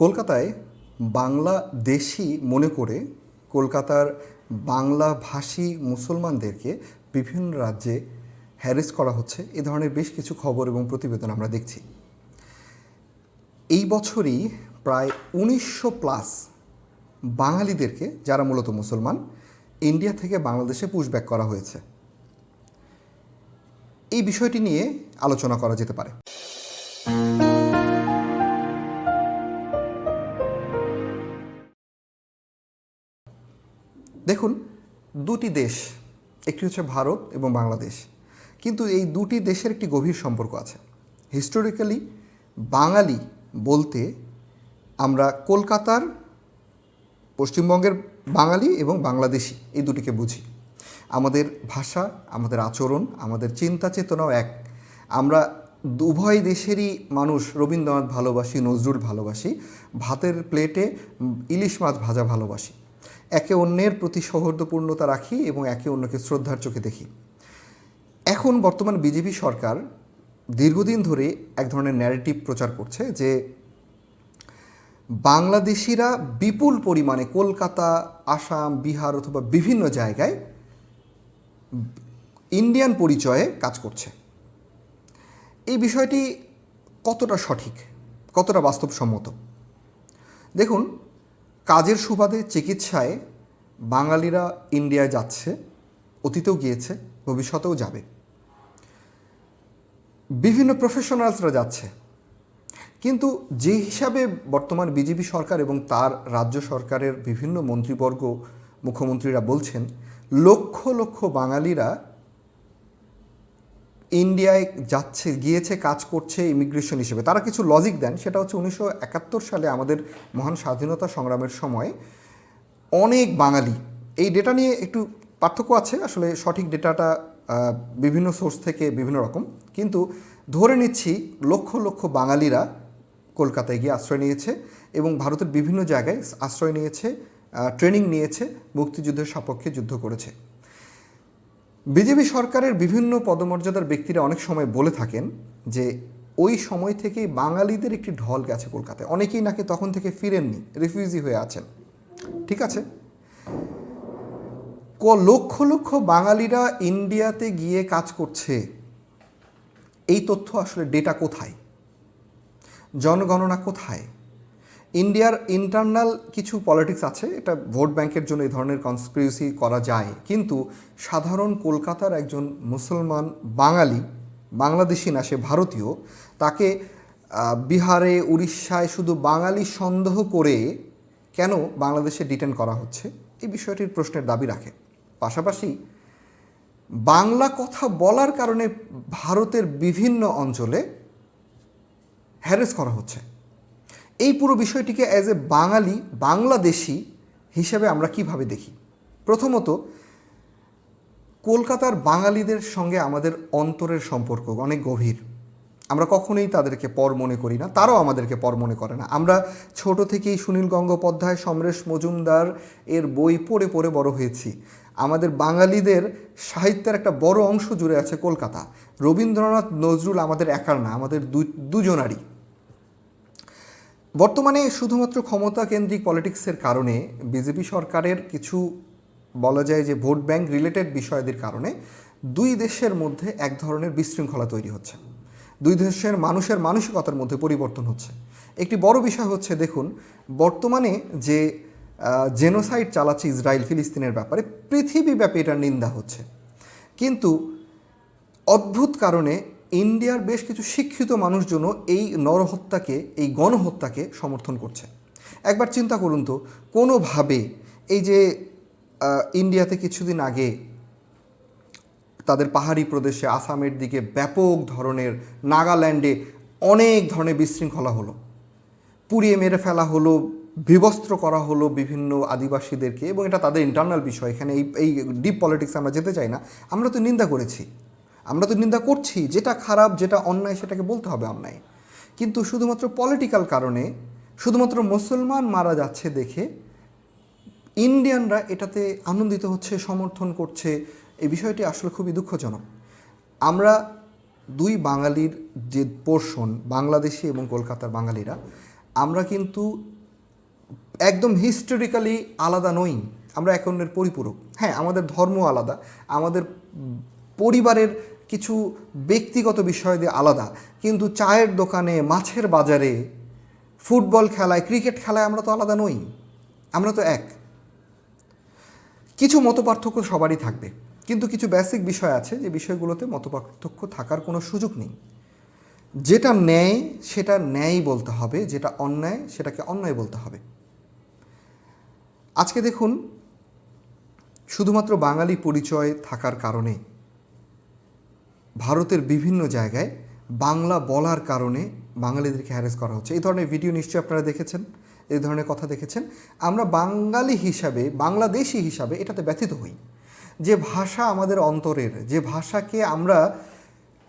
কলকাতায় বাংলা দেশি মনে করে কলকাতার বাংলা ভাষী মুসলমানদেরকে বিভিন্ন রাজ্যে হ্যারেস করা হচ্ছে, এ ধরনের বেশ কিছু খবর এবং প্রতিবেদন আমরা দেখছি। এই বছরই প্রায় উনিশশো প্লাস বাঙালিদেরকে, যারা মূলত মুসলমান ইন্ডিয়া থেকে বাংলাদেশে পুশব্যাক করা হয়েছে। এই বিষয়টি নিয়ে আলোচনা করা যেতে পারে। দেখুন, দুটি দেশ, একটি হচ্ছে ভারত এবং বাংলাদেশ। কিন্তু এই দুটি দেশের একটি গভীর সম্পর্ক আছে। হিস্টোরিক্যালি বাঙালি বলতে আমরা কলকাতার পশ্চিমবঙ্গের বাঙালি এবং বাংলাদেশি, এই দুটিকে বুঝি। আমাদের ভাষা, আমাদের আচরণ, আমাদের চিন্তা চেতনাও এক। আমরা উভয় দেশেরই মানুষ রবীন্দ্রনাথ ভালোবাসি, নজরুল ভালোবাসি, ভাতের প্লেটে ইলিশ মাছ ভাজা ভালোবাসি। একে অন্যের প্রতি সৌহার্দ্যপূর্ণতা রাখি এবং একে অন্যকে শ্রদ্ধার চোখে দেখি। এখন বর্তমান বিজেপি সরকার দীর্ঘদিন ধরে এক ধরনের ন্যারেটিভ প্রচার করছে যে বাংলাদেশিরা বিপুল পরিমাণে কলকাতা, আসাম, বিহার অথবা বিভিন্ন জায়গায় ইন্ডিয়ান পরিচয়ে কাজ করছে। এই বিষয়টি কতটা সঠিক, কতটা বাস্তবসম্মত? দেখুন কাজের সুবাদে চিকিৎসায় বাঙালিরা ইন্ডিয়ায় যাচ্ছে, অতীতেও গিয়েছে, ভবিষ্যতেও যাবে। বিভিন্ন প্রফেশনালসরা যাচ্ছে। কিন্তু যে হিসাবে বর্তমান বিজেপি সরকার এবং তার রাজ্য সরকারের বিভিন্ন মন্ত্রীবর্গ মুখ্যমন্ত্রীরা বলছেন, লক্ষ লক্ষ বাঙালিরা ইন্ডিয়ায় যাচ্ছে, গিয়েছে, কাজ করছে ইমিগ্রেশন হিসেবে। তারা কিছু লজিক দেন, সেটা হচ্ছে উনিশশো একাত্তর সালে আমাদের মহান স্বাধীনতা সংগ্রামের সময় অনেক বাঙালি, এই ডেটা নিয়ে একটু পার্থক্য আছে, আসলে সঠিক ডেটাটা বিভিন্ন সোর্স থেকে বিভিন্ন রকম, কিন্তু ধরে নিচ্ছি লক্ষ লক্ষ বাঙালিরা কলকাতায় গিয়ে আশ্রয় নিয়েছে এবং ভারতের বিভিন্ন জায়গায় আশ্রয় নিয়েছে ট্রেনিং নিয়েছে, মুক্তিযুদ্ধের সপক্ষে যুদ্ধ করেছে। বিজেপি সরকারের বিভিন্ন পদমর্যাদার ব্যক্তিরা অনেক সময় বলে থাকেন যে ওই সময় থেকেই বাঙালিদের একটি ঢল গেছে কলকাতায়। অনেকেই নাকি তখন থেকে ফিরেননি রিফিউজি হয়ে আছেন। ঠিক আছে? ক লক্ষ লক্ষ বাঙালিরা ইন্ডিয়াতে গিয়ে কাজ করছে। এই তথ্য আসলে ডেটা কোথায়? জনগণনা কোথায়? ইন্ডিয়ার ইন্টারনাল কিছু পলিটিক্স আছে, এটা ভোট ব্যাংকের জন্য এই ধরনের কনস্পিরেসি করা যায়। কিন্তু সাধারণ কলকাতার একজন মুসলমান বাঙালি, বাংলাদেশি না, সে ভারতীয়, তাকে বিহারে, উড়িষ্যায় শুধু বাঙালি সন্দেহ করে কেন বাংলাদেশে ডিটেন করা হচ্ছে? এই বিষয়টির প্রশ্নের দাবি রাখে। পাশাপাশি বাংলা কথা বলার কারণে ভারতের বিভিন্ন অঞ্চলে হ্যারেস করা হচ্ছে। এই পুরো বিষয়টিকে অ্যাজ এ বাঙালি, বাংলাদেশি হিসেবে আমরা কীভাবে দেখি? প্রথমত, কলকাতার বাঙালিদের সঙ্গে আমাদের অন্তরের সম্পর্ক অনেক গভীর। আমরা কখনোই তাদেরকে পর মনে করি না, তারাও আমাদেরকে পর মনে করে না। আমরা ছোট থেকেই সুনীল গঙ্গোপাধ্যায়, সমরেশ মজুমদার এর বই পড়ে পড়ে বড় হয়েছি। আমাদের বাঙালিদের সাহিত্যের একটা বড় অংশ জুড়ে আছে কলকাতা। রবীন্দ্রনাথ নজরুল আমাদের একার না, আমাদের দুজনারই। বর্তমানে শুধুমাত্র ক্ষমতা কেন্দ্রিক পলিটিক্সের কারণে বিজেপি সরকারের কিছু বলা যায় যে ভোট ব্যাংক রিলেটেড বিষয়দের কারণে দুই দেশের মধ্যে এক ধরনের বিশৃঙ্খলা তৈরি হচ্ছে। দুই দেশের মানুষের মানসিকতার মধ্যে পরিবর্তন হচ্ছে। একটি বড় বিষয় হচ্ছে, দেখুন, বর্তমানে যে জেনোসাইড চালাচ্ছে ইসরায়েল ফিলিস্তিনের ব্যাপারে পৃথিবীব্যাপী এটার নিন্দা হচ্ছে। কিন্তু অদ্ভুত কারণে ইন্ডিয়ার বেশ কিছু শিক্ষিত মানুষজন এই নরহত্যাকে, এই গণহত্যাকে সমর্থন করছে। একবার চিন্তা করুন তো, কোনোভাবে এই যে ইন্ডিয়াতে কিছুদিন আগে তাদের পাহাড়ি প্রদেশে আসামের দিকে ব্যাপক ধরনের নাগাল্যান্ডে অনেক ধরনের বিশৃঙ্খলা হলো। পুড়িয়ে মেরে ফেলা হলো, বিবস্ত্র করা হলো বিভিন্ন আদিবাসীদেরকে এবং এটা তাদের ইন্টারনাল বিষয়। এখানে এই এই ডিপ পলিটিক্স আমরা যেতে চাই না। আমরা তো নিন্দা করেছি। আমরা তো নিন্দা করছি, যেটা খারাপ, যেটা অন্যায়, সেটাকে বলতে হবে অন্যায়। কিন্তু শুধুমাত্র পলিটিক্যাল কারণে, শুধুমাত্র মুসলমান মারা যাচ্ছে দেখে ইন্ডিয়ানরা এটাতে আনন্দিত হচ্ছে, সমর্থন করছে, এই বিষয়টি আসলে খুবই দুঃখজনক। আমরা দুই বাঙালির যে পোর্শন বাংলাদেশি এবং কলকাতার বাঙালিরা, আমরা কিন্তু একদম হিস্টোরিক্যালি আলাদা নই। আমরা এক অন্যের পরিপূরক। হ্যাঁ আমাদের ধর্ম আলাদা, আমাদের পরিবারের কিছু ব্যক্তিগত বিষয় দিয়ে আলাদা। কিন্তু চায়ের দোকানে, মাছের বাজারে, ফুটবল খেলায়, ক্রিকেট খেলায় আমরা তো আলাদা নই। আমরা তো এক। কিছু মতপার্থক্য সবারই থাকবে। কিন্তু কিছু বেসিক বিষয় আছে যে বিষয়গুলোতে মতপার্থক্য থাকার কোনো সুযোগ নেই। যেটা ন্যায়, সেটা ন্যায় বলতে হবে। যেটা অন্যায়, সেটাকে অন্যায় বলতে হবে। আজকে দেখুন, শুধুমাত্র বাঙালি পরিচয় থাকার কারণে ভারতের বিভিন্ন জায়গায় বাংলা বলার কারণে বাঙালিদেরকে হ্যারেস করা হচ্ছে। এই ধরনের ভিডিও নিশ্চয়ই আপনারা দেখেছেন, এই ধরনের কথা দেখেছেন। আমরা বাঙালি হিসাবে, বাংলাদেশি হিসাবে এটাতে ব্যথিত হই। যে ভাষা আমাদের অন্তরের, যে ভাষাকে আমরা,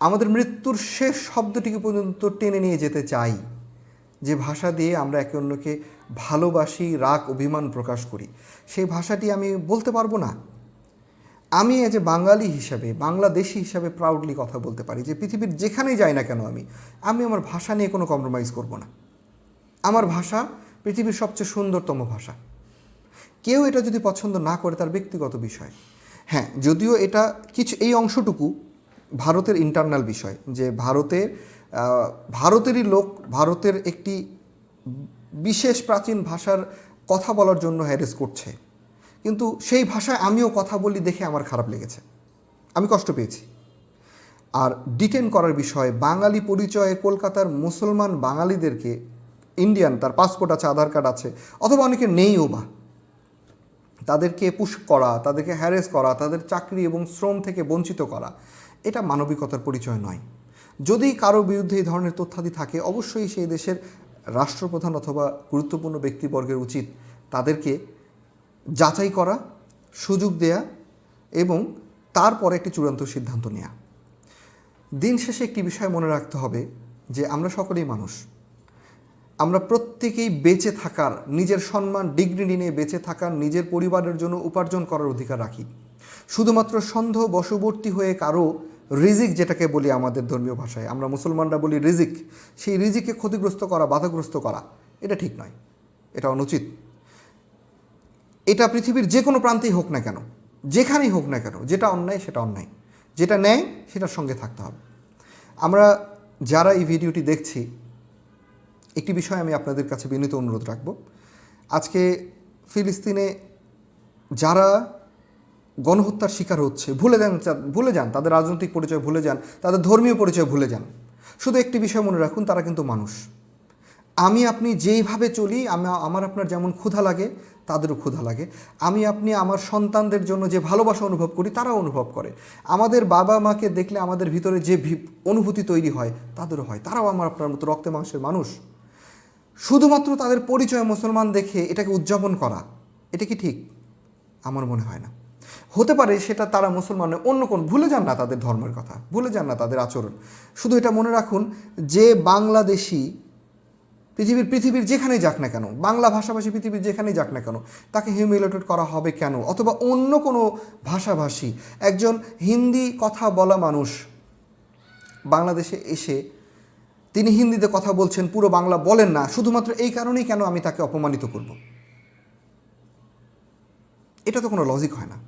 আমাদের মৃত্যুর শেষ শব্দটিকে পর্যন্ত টেনে নিয়ে যেতে চাই, যে ভাষা দিয়ে আমরা একে অন্যকে ভালোবাসি, রাগ, অভিমান প্রকাশ করি, সেই ভাষাটি আমি বলতে পারব না। আমি এজ এ বাঙালি হিসাবে, বাংলাদেশি হিসাবে প্রাউডলি কথা বলতে পারি যে পৃথিবীর যেখানেই যাই না কেন আমি আমি আমার ভাষা নিয়ে কোনো কম্প্রোমাইজ করব না। আমার ভাষা পৃথিবীর সবচেয়ে সুন্দরতম ভাষা। কেউ এটা যদি পছন্দ না করে তার ব্যক্তিগত বিষয়। হ্যাঁ যদিও এটা কিছু, এই অংশটুকু ভারতের ইন্টারনাল বিষয় যে ভারতের ভারতেরই লোক, ভারতের একটি বিশেষ প্রাচীন ভাষার কথা বলার জন্য হ্যারেস করছে। কিন্তু সেই ভাষায় আমিও কথা বলি দেখে আমার খারাপ লেগেছে। আমি কষ্ট পেয়েছি। আর ডিটেন করার বিষয়ে, বাঙালি পরিচয়ে কলকাতার মুসলমান বাঙালিদেরকে, ইন্ডিয়ান, তার পাসপোর্ট আছে, আধার কার্ড আছে, অথবা অনেকে নেইও বা। তাদেরকে পুশ করা, তাদেরকে হ্যারেস করা, তাদের চাকরি এবং শ্রম থেকে বঞ্চিত করা, এটা মানবিকতার পরিচয় নয়। যদি কারও বিরুদ্ধে এই ধরনের তথ্যাদি থাকে, অবশ্যই সেই দেশের রাষ্ট্রপ্রধান অথবা গুরুত্বপূর্ণ ব্যক্তিবর্গের উচিত তাদেরকে যাচাই করা, সুযোগ দেয়া এবং তারপরে একটি চূড়ান্ত সিদ্ধান্ত নেওয়া দিন শেষে একটি বিষয় মনে রাখতে হবে যে আমরা সকলেই মানুষ। আমরা প্রত্যেকেই বেঁচে থাকার, নিজের সম্মান, ডিগ্রি নিয়ে বেঁচে থাকার, নিজের পরিবারের জন্য উপার্জন করার অধিকার রাখি। শুধুমাত্র সন্দেহ বশবর্তী হয়ে কারও রিজিক যেটাকে বলি আমাদের ধর্মীয় ভাষায়, আমরা মুসলমানরা বলি রিজিক, সেই রিজিককে ক্ষতিগ্রস্ত করা, বাধাগ্রস্ত করা, এটা ঠিক নয়। এটা অনুচিত। এটা পৃথিবীর যে কোনো প্রান্তেই হোক না কেন, যেখানেই হোক না কেন, যেটা অন্যায় সেটা অন্যায়। যেটা ন্যায় সেটার সঙ্গে থাকতে হবে। আমরা যারা এই ভিডিওটি দেখছি, একটি বিষয় আমি আপনাদের কাছে বিনীত অনুরোধ রাখব। আজকে ফিলিস্তিনে যারা গণহত্যার শিকার হচ্ছে, ভুলে যান ভুলে যান, তাদের রাজনৈতিক পরিচয় ভুলে যান, তাদের ধর্মীয় পরিচয় ভুলে যান, শুধু একটি বিষয় মনে রাখুন, তারা কিন্তু মানুষ। আমি, আপনি যেইভাবে চলি, আমি, আমার আপনার যেমন ক্ষুধা লাগে তাদেরও ক্ষুধা লাগে। আমি, আপনি আমার সন্তানদের জন্য যে ভালোবাসা অনুভব করি, তারাও অনুভব করে। আমাদের বাবা মাকে দেখলে আমাদের ভিতরে যে অনুভূতি তৈরি হয়, তাদেরও হয়। তারাও আমার আপনার মতো রক্তে মাংসের মানুষ। শুধুমাত্র তাদের পরিচয় মুসলমান দেখে এটাকে উদযাপন করা, এটা কি ঠিক? আমার মনে হয় না। হতে পারে সেটা তারা মুসলমানের অন্য কোন, ভুলে যান না তাদের ধর্মের কথা, ভুলে যান না তাদের আচরণ। শুধু এটা মনে রাখুন যে বাংলাদেশি পৃথিবীর পৃথিবীর যেখানেই যাক না কেন, বাংলা ভাষাভাষী পৃথিবীর যেখানেই যাক না কেন, তাকে হিউমিলেটেড করা হবে কেন? অথবা অন্য কোনো ভাষাভাষী, একজন হিন্দি কথা বলা মানুষ বাংলাদেশে এসে তিনি হিন্দিতে কথা বলছেন, পুরো বাংলা বলেন না, শুধুমাত্র এই কারণেই কেন আমি তাকে অপমানিত করব? এটা তো কোনো লজিক হয় না।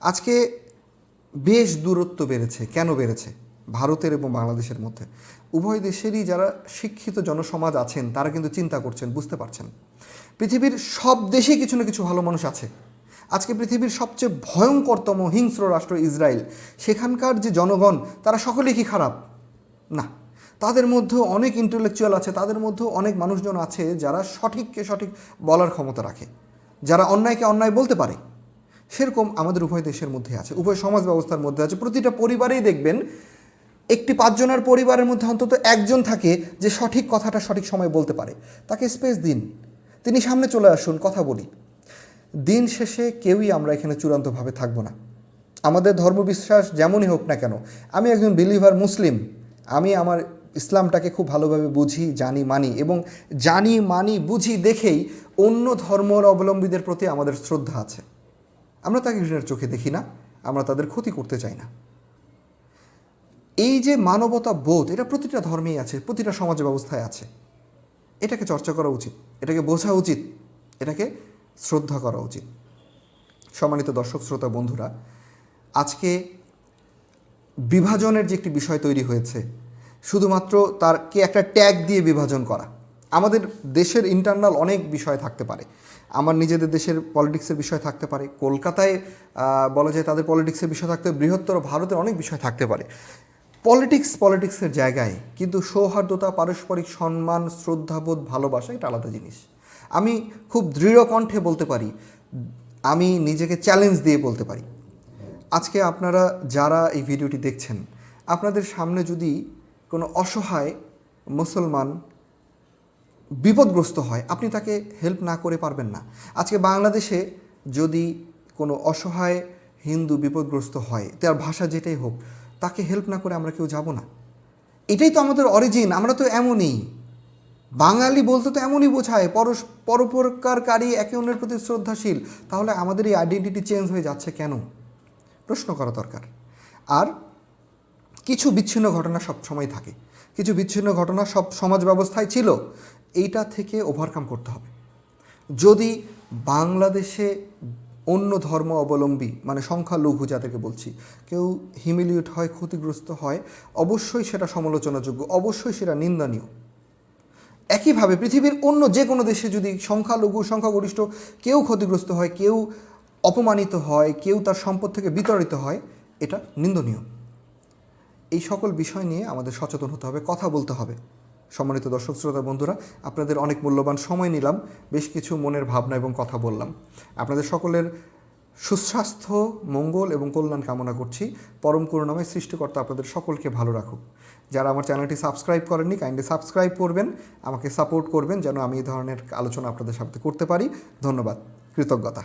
আজকে বেশ দূরত্ব বেড়েছে, কেন বেড়েছে? ভারতের এবং বাংলাদেশের মধ্যে। উভয় দেশেরই যারা শিক্ষিত জনসমাজ আছেন, তারা কিন্তু চিন্তা করছেন, বুঝতে পারছেন। পৃথিবীর সব দেশেই কিছু না কিছু ভালো মানুষ আছে। আজকে পৃথিবীর সবচেয়ে ভয়ঙ্করতম হিংস্র রাষ্ট্র ইসরায়েল। সেখানকার যে জনগণ, তারা সকলেই কি খারাপ? না। তাদের মধ্যেও অনেক ইন্টেলেকচুয়াল আছে, তাদের মধ্যেও অনেক মানুষজন আছে যারা সঠিককে সঠিক বলার ক্ষমতা রাখে। যারা অন্যায়কে অন্যায় বলতে পারে। সেরকম আমাদের উভয় দেশের মধ্যে আছে, উভয় সমাজ ব্যবস্থার মধ্যে আছে। প্রতিটা পরিবারেই দেখবেন একটি পাঁচজনের পরিবারের মধ্যে অন্তত একজন থাকে যে সঠিক কথাটা সঠিক সময় বলতে পারে। তাকে স্পেস দিন। তিনি সামনে চলে আসুন, কথা বলি। দিন শেষে কেউই আমরা এখানে চূড়ান্তভাবে থাকব না। আমাদের ধর্মবিশ্বাস যেমনই হোক না কেন, আমি একজন বিলিভার মুসলিম। আমি আমার ইসলামটাকে খুব ভালোভাবে বুঝি, জানি, মানি এবং জানি, মানি, বুঝি দেখেই অন্য ধর্মের অবলম্বীদের প্রতি আমাদের শ্রদ্ধা আছে। আমরা তাকে ঘৃণার চোখে দেখি না, আমরা তাদের ক্ষতি করতে চাই না। এই যে মানবতা বোধ, এটা প্রতিটা ধর্মেই আছে, প্রতিটা সমাজ ব্যবস্থায় আছে। এটাকে চর্চা করা উচিত, এটাকে বোঝা উচিত, এটাকে শ্রদ্ধা করা উচিত। সম্মানিত দর্শক, শ্রোতা, বন্ধুরা, আজকে বিভাজনের যে একটি বিষয় তৈরি হয়েছে, শুধুমাত্র তারকে একটা ট্যাগ দিয়ে বিভাজন করা। আমাদের দেশের ইন্টারনাল অনেক বিষয় থাকতে পারে। আমার নিজেদের দেশের পলিটিক্সের বিষয় থাকতে পারে। কলকাতায় বলা যায় তাদের পলিটিক্সের বিষয় থাকতে বৃহত্তর ভারতের অনেক বিষয় থাকতে পারে। পলিটিক্স পলিটিক্সের জায়গায় কিন্তু সৌহার্দ্যতা, পারস্পরিক সম্মান, শ্রদ্ধাবোধ, ভালোবাসা এটা আলাদা জিনিস। আমি খুব দৃঢ় কণ্ঠে বলতে পারি, আমি নিজেকে চ্যালেঞ্জ দিয়ে বলতে পারি। আজকে আপনারা যারা এই ভিডিওটি দেখছেন, আপনাদের সামনে যদি কোনো অসহায় মুসলমান বিপদগ্রস্ত হয়, আপনি তাকে হেল্প না করে পারবেন না। আজকে বাংলাদেশে যদি কোনো অসহায় হিন্দু বিপদগ্রস্ত হয়, তার ভাষা যেটাই হোক তাকে হেল্প না করে আমরা কেউ যাব না। এটাই তো আমাদের অরিজিন আমরা তো এমনই। বাঙালি বলতে তো এমনই বোঝায়, পরস পরোপকারী একে অন্যের প্রতি শ্রদ্ধাশীল। তাহলে আমাদের এই আইডেন্টিটি চেঞ্জ হয়ে যাচ্ছে কেন? প্রশ্ন করা দরকার। আর কিছু বিচ্ছিন্ন ঘটনা সব সময় থাকে। কিছু বিচ্ছিন্ন ঘটনা সব সমাজ ব্যবস্থায় ছিল। এইটা থেকে ওভারকাম করতে হবে। যদি বাংলাদেশে অন্য ধর্ম অবলম্বী মানে সংখ্যালঘু যাদেরকে বলছি, কেউ হিমিলিয়েট হয়, ক্ষতিগ্রস্ত হয়, অবশ্যই সেটা সমালোচনাযোগ্য, অবশ্যই সেটা নিন্দনীয়। একইভাবে পৃথিবীর অন্য যে কোনো দেশে যদি সংখ্যালঘু, সংখ্যাগরিষ্ঠ কেউ ক্ষতিগ্রস্ত হয়, কেউ অপমানিত হয়, কেউ তার সম্পদ থেকে বিতাড়িত হয়, এটা নিন্দনীয়। এই সকল বিষয় নিয়ে আমাদের সচেতন হতে হবে, কথা বলতে হবে। সম্মানিত দর্শক শ্রোতা বন্ধুরা, আপনাদের অনেক মূল্যবান সময় নিলাম, বেশ কিছু মনের ভাবনা এবং কথা বললাম। আপনাদের সকলের সুস্বাস্থ্য, মঙ্গল এবং কল্যাণ কামনা করছি। পরম করুণাময় সৃষ্টিকর্তা আপনাদের সকলকে ভালো রাখুক। যারা আমার চ্যানেলটি সাবস্ক্রাইব করেননি কাইন্ডলি সাবস্ক্রাইব করবেন, আমাকে সাপোর্ট করবেন, যেন আমি এই ধরনের আলোচনা আপনাদের সাথে করতে পারি। ধন্যবাদ। কৃতজ্ঞতা।